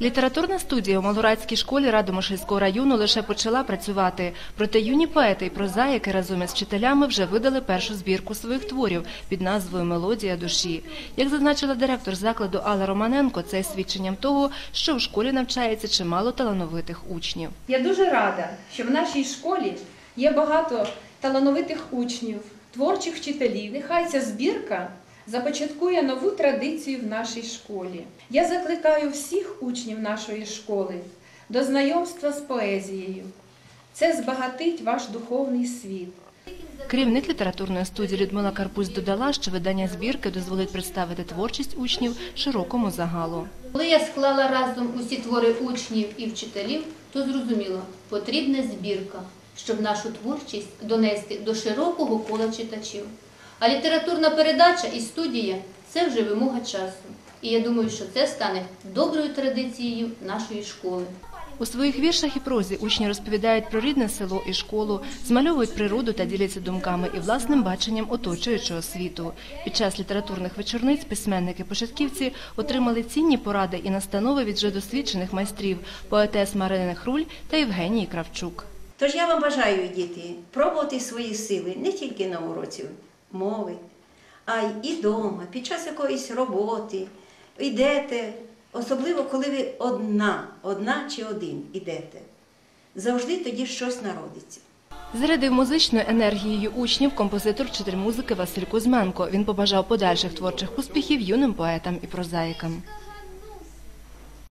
Літературна студія у Малорадській школі Радомишльського району лише почала працювати. Проте юні поети і прозаїки разом із вчителями вже видали першу збірку своїх творів під назвою Мелодія душі. Як зазначила директор закладу Алла Романенко, це свідченням того, що в школі навчається чимало талановитих учнів. Я дуже рада, що в нашій школі є багато талановитих учнів, творчих вчителів. Нехай ця збірка започаткує нову традицію в нашій школі. Я закликаю всіх учнів нашої школи до знайомства з поезією. Це збагатить ваш духовний світ. Керівник літературної студії Людмила Карпусь додала, що видання збірки дозволить представити творчість учнів широкому загалу. Коли я склала разом усі твори учнів і вчителів, то зрозуміло, потрібна збірка, щоб нашу творчість донести до широкого кола читачів. А літературна передача і студія це вже вимога часу. І я думаю, що це стане доброю традицією нашої школи. У своїх віршах і прозі учні розповідають про рідне село і школу, змальовують природу та діляться думками і власним баченням оточуючого світу. Під час літературних вечорниць письменники-початківці отримали цінні поради і настанови від вже досвідчених майстрів поетес Марини Хруль та Євгенії Кравчук. Тож я вам бажаю, діти, пробувати свої сили не тільки на уроці мови, а й і вдома, під час якоїсь роботи. Йдете, особливо коли ви одна, одна чи один ідете. Завжди тоді щось народиться. Зарядив музичною енергією учнів композитор вчитель музики Василь Кузьменко. Він побажав подальших творчих успіхів юним поетам і прозаїкам.